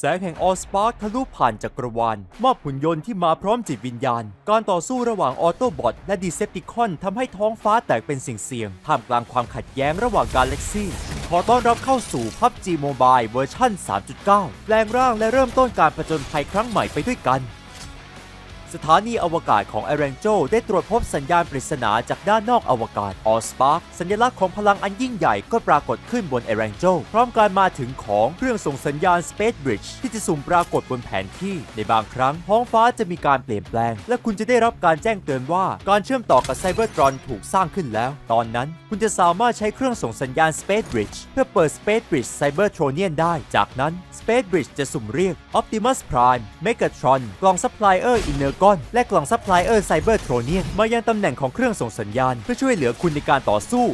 แสงแห่งออสปาร์คทะลุผ่านจักรวาลมอบหุ่นยนต์ที่มาพร้อมจิตวิญญาณ การต่อสู้ระหว่างออโตบอทและดีเซปติคอนทำให้ท้องฟ้าแตกเป็นสิ่งเสี่ยง ท่ามกลางความขัดแย้งระหว่างกาแล็กซี่ขอต้อนรับเข้าสู่ PUBG Mobile เวอร์ชัน3.9 แปลงร่างและเริ่มต้นการผจญภัยครั้งใหม่ไปด้วยกัน สถานีอวกาศของไอแรงโจได้ตรวจพบสัญญาณปริศนาจากด้านนอกอวกาศออสปาร์สัญลักษณ์ของพลังอันยิ่งใหญ่ก็ปรากฏขึ้นบนไอแรงโจพร้อมการมาถึงของเครื่องส่งสัญญาณ Space Bridge ที่จะสุ่มปรากฏบนแผนที่ ในบางครั้งท้องฟ้าจะมีการเปลี่ยนแปลง และคุณจะได้รับการแจ้งเตือนว่าการเชื่อมต่อกับไซเบอร์ตรอนถูกสร้างขึ้นแล้ว ตอนนั้นคุณจะสามารถใช้เครื่องส่งสัญญาณ Space Bridge เพื่อเปิด Space Bridge Cybertronian ได้ จากนั้น Space Bridge จะสุ่มเรียก Optimus Prime Megatron กล่อง Supplier กอน และกล่องซัพพลายเออร์ไซเบอร์โทรเนียนมายังตำแหน่งของเครื่องส่งสัญญาณ เพื่อช่วยเหลือคุณในการต่อสู้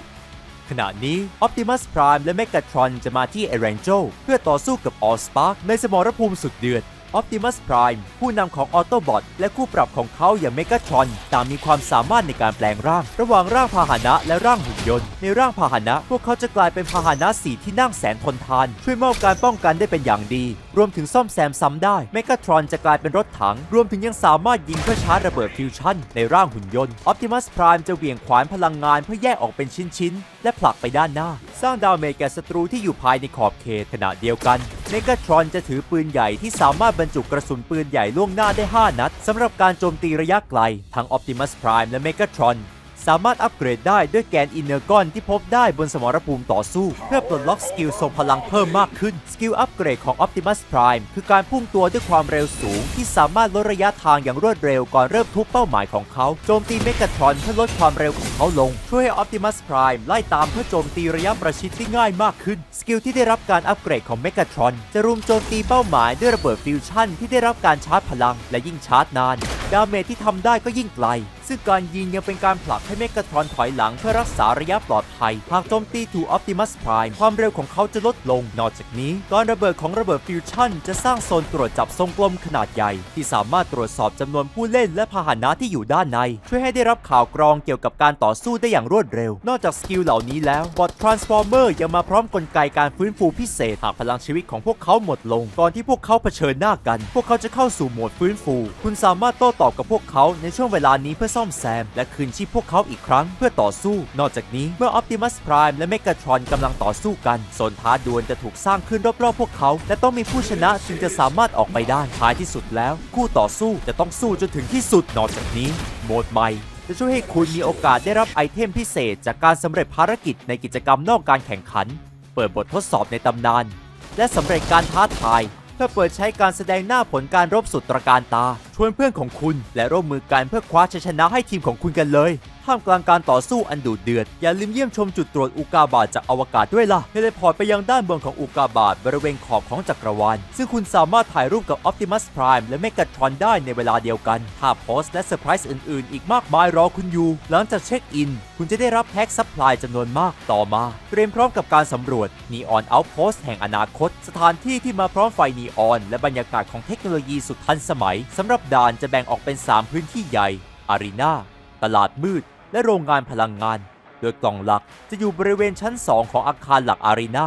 ขณะนี้ Optimus Prime และ Megatron จะมาที่ e r a n g e l เพื่อต่อสู้กับ Allspark ในสมรภูมิสุดเดือด Optimus Prime ผู้นำของ Autobot และคู่ปรับของเขาอย่าง Megatron ต่างมีความสามารถในการแปลงร่าง ระหว่างร่างพาหนะและร่างหุ่นยนต์ ในร่างพาหนะ พวกเขาจะกลายเป็นพาหนะสีที่นั่งแสนทนทาน ช่วยมอบการป้องกันได้เป็นอย่างดี รวมถึงซ่อมแซมซ้ำได้ Megatron จะกลายเป็นรถถัง รวมถึงยังสามารถยิงเพื่อชาร์จระเบิดฟิวชั่นในร่างหุ่นยนต์ Optimus Prime จะเหวี่ยงขวานพลังงานเพื่อแยกออกเป็นชิ้นๆและผลักไปด้านหน้า สร้างดาวเมจแก่ศัตรูที่อยู่ภายในขอบเขตขณะเดียวกันเมกาทรอนจะถือปืนใหญ่ที่สามารถบรรจุกระสุนปืนใหญ่ล่วงหน้าได้ 5 นัดสำหรับการโจมตีระยะไกล ทั้ง Optimus Prime และ Megatron สามารถอัปเกรดได้ด้วยแกนอินเนอร์กอนที่พบได้บนสมรภูมิต่อสู้ เพื่อปลดล็อกสกิลทรงพลังเพิ่มมากขึ้น สกิลอัปเกรดของ Optimus Prime คือการพุ่งตัวด้วยความเร็วสูง ที่สามารถลดระยะทางอย่างรวดเร็วก่อนเริ่มทุบเป้าหมายของเขา โจมตีเมก a ทรอนเพื่อลดความเร็วของเขาลง ช่วยให้ Optimus Prime ไล่ตามเพื่อโจมตีระยะประชิดที่ง่ายมากขึ้น สกิลที่ได้รับการอัปเกรดของเมก a ทรอนจะรุมโจมตีเป้าหมายด้วยระเบิดฟิวชั่นที่ได้รับการชาร์จพลัง และยิ่งชาร์จนานดาเมจที่ทำได้ก็ยิ่งไกล ซึ่งการยิงยังเป็นการผลักให้เมก a ทรอนถอยหลังเพื่อรักษาระยะปลอดภัย หากโจมตีถูก Optimus Prime ความเร็วของเขาจะลดลง นอกจากนี้การระเบิดของระเบิดฟิวชั่นจะสร้างโซนตรวจจับทรงกลมขนาดใหญ่ ที่สามารถตรวจสอบจำนวนผู้เล่นและพาหนะที่อยู่ด้านใน ช่วยให้ได้รับข่าวกรองเกี่ยวกับการต่อสู้ได้อย่างรวดเร็ว นอกจากสกิลเหล่านี้แล้วบอท Transformer ยังมาพร้อมกลไกการฟื้นฟูพิเศษ หากพลังชีวิตของพวกเขาหมดลง ก่อนที่พวกเขาเผชิญหน้ากัน พวกเขาจะเข้าสู่โหมดฟื้นฟู คุณสามารถโต้ตอบกับพวกเขาในช่วงเวลานี้เพื่อซ่อมแซม และคืนชีพพวกเขาอีกครั้งเพื่อต่อสู้ นอกจากนี้เมื่อ Optimus Prime และ Megatron กำลังต่อสู้กันโซนท้าดวลจะถูกสร้างขึ้นรอบๆพวกเขา และต้องมีผู้ชนะจึงจะสามารถออกไปได้ท้ายที่สุดแล้ว คู่ต่อสู้จะต้องสู้จนถึงที่สุดนอกจากนี้โหมดใหม่จะช่วยให้คุณมีโอกาสได้รับไอเทมพิเศษ จากการสำเร็จภารกิจในกิจกรรมนอกการแข่งขัน เปิดบททดสอบในตำนาน และสำเร็จการท้าทาย เพื่อเปิดใช้การแสดงหน้าผลการรบสุดตระการตา ชวนเพื่อนของคุณ และร่วมมือกันเพื่อคว้าชัยชนะให้ทีมของคุณกันเลย ท่ามกลางการต่อสู้อันดุเดือด อย่าลืมเยี่ยมชมจุดตรวจอุกาบาตจากอวกาศด้วยล่ะเทเลพอร์ตไปยังด้านบนของอุกาบาตบริเวณขอบของจักรวาล ซึ่งคุณสามารถถ่ายรูปกับ Optimus Prime และ Megatron ได้ในเวลาเดียวกันท่าโพสและเซอร์ไพรส์อื่นๆ อีกมากมายรอคุณอยู่ หลังจากเช็คอิน คุณจะได้รับแพ็กซัพพลายจำนวนมากต่อมา เตรียมพร้อมกับการสำรวจ Neon Outpost แห่งอนาคต สถานที่ที่มาพร้อมไฟนีออน และบรรยากาศของเทคโนโลยีสุดทันสมัยสำหรับด่านจะแบ่งออกเป็น 3 พื้นที่ใหญ่อารีนาตลาดมืด และโรงงานพลังงาน โดยกล่องหลักจะอยู่บริเวณชั้น 2 ของอาคารหลักอารีนา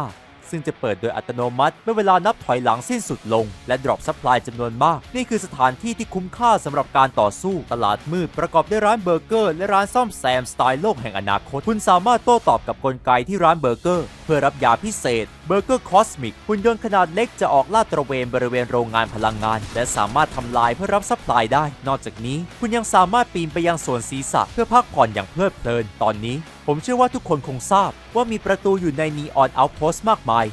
ซึ่งจะเปิดโดยอัตโนมัติเมื่อเวลานับถอยหลังสิ้นสุดลง และดรอปซัพพลายจำนวนมาก นี่คือสถานที่ที่คุ้มค่าสำหรับการต่อสู้ ตลาดมืดประกอบด้วยร้านเบอร์เกอร์ และร้านซ่อมแซมสไตล์โลกแห่งอนาคต คุณสามารถโต้ตอบกับกลไกที่ร้านเบอร์เกอร์ เพื่อรับยาพิเศษ เบอร์เกอร์คอสมิกหุ่นยนต์ขนาดเล็กจะออกลาดตระเวนบริเวณโรงงานพลังงาน และสามารถทำลายเพื่อรับซัพพลายได้ นอกจากนี้คุณยังสามารถปีนไปยังส่วนศีรษะเพื่อพักผ่อนอย่างเพลิดเพลิน ตอนนี้ ผมเชื่อว่าทุกคนคงทราบว่ามีประตูอยู่ในนีออนเอาโพสต์มากมาย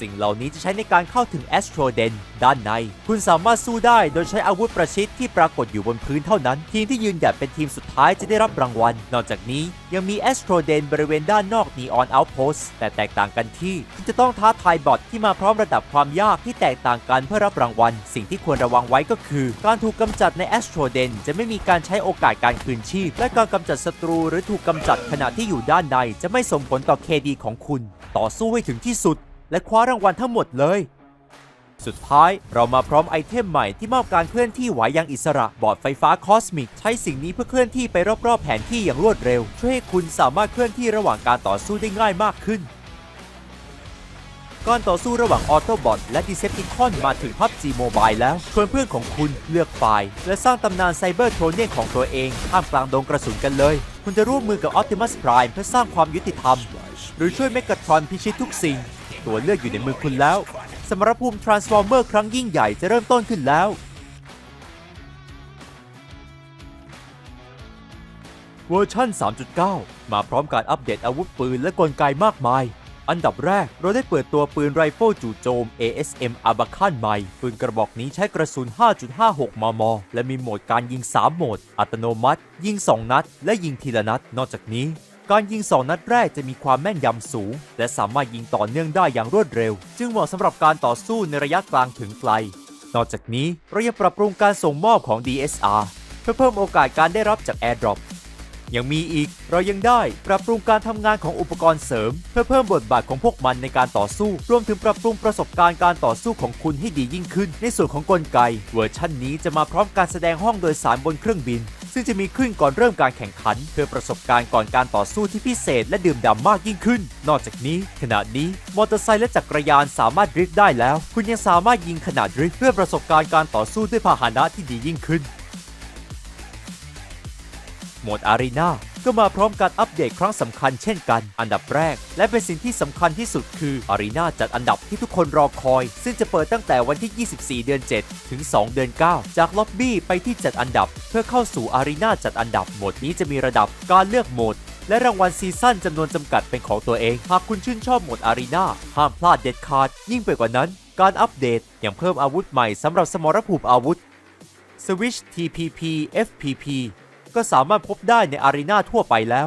สิ่งเหล่านี้จะใช้ในการเข้าถึงแอสโตรเดนด้านใน คุณสามารถสู้ได้โดยใช้อาวุธประชิดที่ปรากฏอยู่บนพื้นเท่านั้น ทีมที่ยืนหยัดเป็นทีมสุดท้ายจะได้รับรางวัล นอกจากนี้ยังมีแอสโตรเดนบริเวณด้านนอก Neon Outpost แต่แตกต่างกันที่คุณจะต้องท้าทายบอทที่มาพร้อมระดับความยากที่แตกต่างกันเพื่อรับรางวัล สิ่งที่ควรระวังไว้ก็คือ การถูกกำจัดในแอสโตรเดนจะไม่มีการใช้โอกาสการคืนชีพ และการกำจัดศัตรูหรือถูกกำจัดขณะที่อยู่ด้านในจะไม่ส่งผลต่อเคดีของคุณ ต่อสู้ให้ถึงที่สุด และคว้ารางวัลทั้งหมดเลย สุดท้ายเรามาพร้อมไอเทมใหม่ที่มอบการเคลื่อนที่ไหวอย่างอิสระบอร์ดไฟฟ้าคอสมิก ใช้สิ่งนี้เพื่อเคลื่อนที่ไปรอบๆแผนที่อย่างรวดเร็ว ช่วยให้คุณสามารถเคลื่อนที่ระหว่างการต่อสู้ได้ง่ายมากขึ้นการต่อสู้ระหว่างออโตบอทและดีเซปติคอนมาถึง PUBG Mobile แล้ว ชวนเพื่อนของคุณเลือกฝ่าย และสร้างตำนานไซเบอร์โทรเนียนของตัวเองท่ามกลางดงกระสุนกันเลย คุณจะร่วมมือกับ Optimus Prime เพื่อสร้างความยุติธรรม หรือช่วยเมก a ทรอนพิชิตทุกสิ่ง ตัวเลือกอยู่ในมือคุณแล้ว สมรภูมิ Transformer ครั้งยิ่งใหญ่จะเริ่มต้นขึ้นแล้วเวอร์ชัน3.9 มาพร้อมการอัปเดตอาวุธปืนและกลไกมากมาย อันดับแรกเราได้เปิดตัวปืนไรเฟิลจู่โจม ASM อาบาคันใหม่ ปืนกระบอกนี้ใช้กระสุน 5.56 มม และมีโหมดการยิง 3 โหมด อัตโนมัติ ยิง 2 นัด และยิงทีละนัด นอกจากนี้ การยิง2นัดแรกจะมีความแม่นยำสูง และสามารถยิงต่อเนื่องได้อย่างรวดเร็ว จึงเหมาะสำหรับการต่อสู้ในระยะกลางถึงไกล นอกจากนี้เรายังปรับปรุงการส่งมอบของ DSR เพื่อเพิ่มโอกาสการได้รับจาก AirDrop ยังมีอีก เรายังได้ปรับปรุงการทำงานของอุปกรณ์เสริม เพื่อเพิ่มบทบาทของพวกมันในการต่อสู้ รวมถึงปรับปรุงประสบการณ์การต่อสู้ของคุณให้ดียิ่งขึ้น ในส่วนของกลไก เวอร์ชันนี้จะมาพร้อมการแสดงห้องโดยสารบนเครื่องบิน ซึ่งจะมีขึ้นก่อนเริ่มการแข่งขัน เพื่อประสบการณ์ก่อนการต่อสู้ที่พิเศษและดื่มด่ำมากยิ่งขึ้น นอกจากนี้ขณะนี้มอเตอร์ไซค์และจักรยานสามารถดริฟต์ได้แล้ว คุณยังสามารถยิงขนาดดริฟต์เพื่อประสบการณ์การต่อสู้ด้วยพาหนะที่ดียิ่งขึ้น โหมดอารีนา ก็มาพร้อมการอัปเดตครั้งสำคัญเช่นกัน อันดับแรก และเป็นสิ่งที่สำคัญที่สุดคืออารีนาจัดอันดับที่ทุกคนรอคอย ซึ่งจะเปิดตั้งแต่วันที่ 24 เดือน 7 ถึง 2 เดือน 9 จากล็อบบี้ไปที่จัดอันดับ เพื่อเข้าสู่อารีนาจัดอันดับโหมดนี้จะมีระดับการเลือกโหมดและรางวัลซีซั่นจำนวนจำกัดเป็นของตัวเอง หากคุณชื่นชอบโหมดอารีนาห้ามพลาดเด็ดขาด ยิ่งไปกว่านั้น การอัปเดตยังเพิ่มอาวุธใหม่สำหรับสมรภูมิอาวุธ Switch TPP FPP ก็สามารถพบได้ในอารีนาทั่วไปแล้ว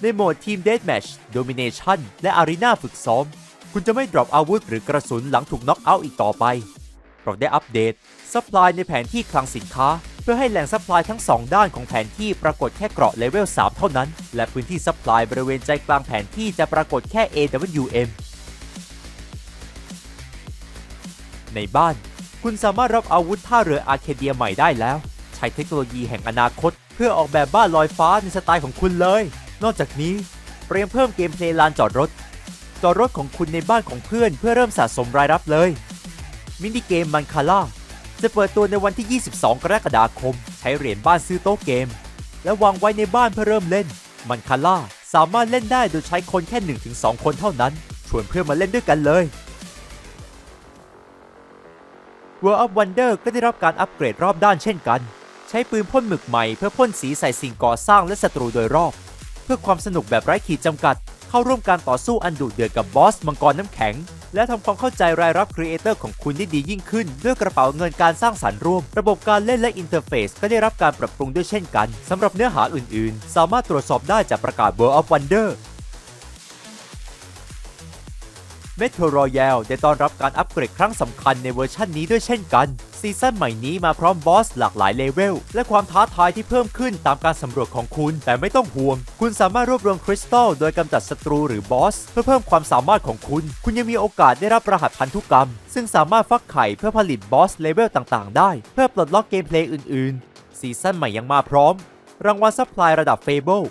ในโหมด Team Deathmatch Domination และอารีนาฝึกซ้อม คุณจะไม่ดรอปอาวุธหรือกระสุนหลังถูกน็อกเอาท์อีกต่อไปเราได้อัปเดตซัพพลายในแผนที่คลังสินค้า เพื่อให้แหล่งซัพพลายทั้ง 2 ด้านของแผนที่ปรากฏแค่เกราะเลเวล 3 เท่านั้น และพื้นที่ซัพพลายบริเวณใจกลางแผนที่จะปรากฏแค่ AWM ในบ้าน คุณสามารถรับอาวุธท่าเรืออาร์เคเดียใหม่ได้แล้ว ใช้เทคโนโลยีแห่งอนาคต เพื่อออกแบบบ้านลอยฟ้าในสไตล์ของคุณเลย นอกจากนี้เตรียมเพิ่มเกมเพลย์ลานจอดรถ จอดรถของคุณในบ้านของเพื่อนเพื่อเริ่มสะสมรายรับเลย มินิเกมมันคาร่าจะเปิดตัวในวันที่ 22 กรกฎาคม ใช้เหรียญบ้านซื้อโต๊ะเกม และวางไว้ในบ้านเพื่อเริ่มเล่น มันคาร่าสามารถเล่นได้โดยใช้คนแค่ 1-2 คนเท่านั้น ชวนเพื่อนมาเล่นด้วยกันเลย World of Wonder ก็ได้รับการอัปเกรดรอบด้านเช่นกัน ใช้ปืนพ่นหมึกใหม่เพื่อพ่นสีใส่สิ่งก่อสร้างและศัตรูโดยรอบ เพื่อความสนุกแบบไร้ขีดจำกัด เข้าร่วมการต่อสู้อันดุเดือดกับบอสมังกรน้ำแข็ง และทำความเข้าใจรายรับครีเอเตอร์ของคุณได้ดียิ่งขึ้น ด้วยกระเป๋าเงินการสร้างสรรค์ร่วม ระบบการเล่นและอินเทอร์เฟซก็ได้รับการปรับปรุงด้วยเช่นกันสำหรับเนื้อหาอื่นๆ สามารถตรวจสอบได้จากประกาศ World of Wonder Metro Royale ได้ต้อนรับการอัปเกรดครั้งสำคัญในเวอร์ชันนี้ด้วยเช่นกัน ซีซั่นใหม่นี้มาพร้อมบอสหลากหลายเลเวล และความท้าทายที่เพิ่มขึ้นตามการสำรวจของคุณ แต่ไม่ต้องห่วง คุณสามารถรวบรวมคริสตัลโดยกำจัดศัตรูหรือบอส เพื่อเพิ่มความสามารถของคุณ คุณยังมีโอกาสได้รับรหัสพันธุกรรม ซึ่งสามารถฟักไข่เพื่อผลิตบอสเลเวลต่างๆ ได้ เพื่อปลดล็อกเกมเพลย์อื่นๆ ซีซั่นใหม่ยังมาพร้อม รางวัลซัพพลายระดับเฟเบิล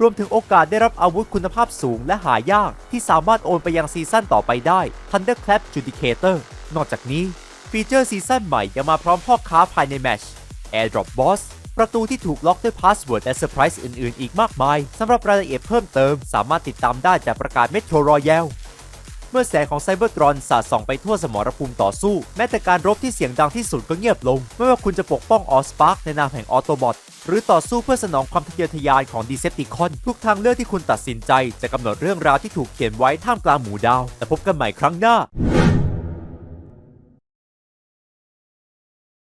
รวมถึงโอกาสได้รับอาวุธคุณภาพสูงและหายาก ที่สามารถโอนไปยังซีซั่นต่อไปได้ Thunderclap Judicator นอกจากนี้ ฟีเจอร์ซีซั่นใหม่ยังมาพร้อมพ่อค้าภายในแมช Airdrop Boss ประตูที่ถูกล็อกด้วยพาสเวิร์ดและเซอร์ไพรส์อื่น ๆ อีกมากมาย สำหรับรายละเอียดเพิ่มเติม สามารถติดตามได้จากประกาศ Metro Royale เมื่อแสงของไซเบอร์ตรอนสาดส่องไปทั่วสมรภูมิต่อสู้ แม้แต่การรบที่เสียงดังที่สุดก็เงียบลง ไม่ว่าคุณจะปกป้องออสปาร์กในนามแห่งออโตบอทหรือต่อสู้เพื่อสนองความทะเยอทะยานของดีเซปติคอน ทุกทางเลือกที่คุณตัดสินใจ จะกำหนดเรื่องราวที่ถูกเขียนไว้ท่ามกลางหมู่ดาว แต่พบกันใหม่ครั้งหน้า